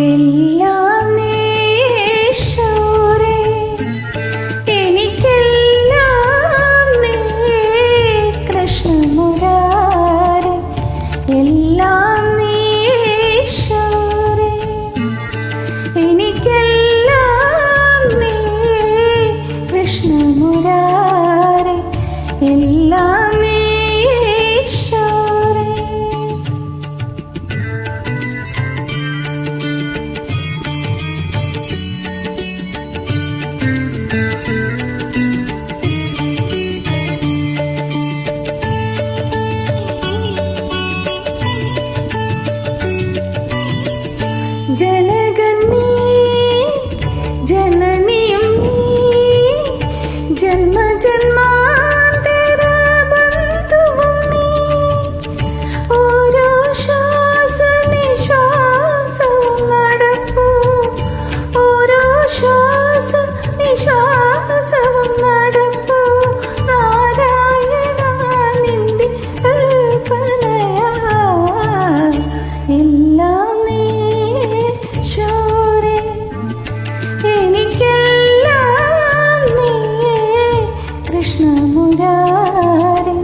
will ജനഗന്നീ ജനനിയും ജന്മ ജന്മാ എനിക്കെല്ലാം നീയേ. കൃഷ്ണമുരാരി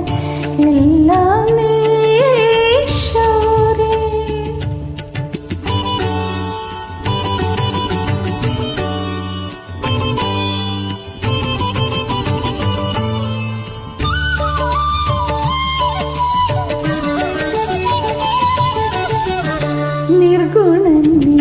എല്ലാം നിർഗുണനീ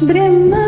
Drema.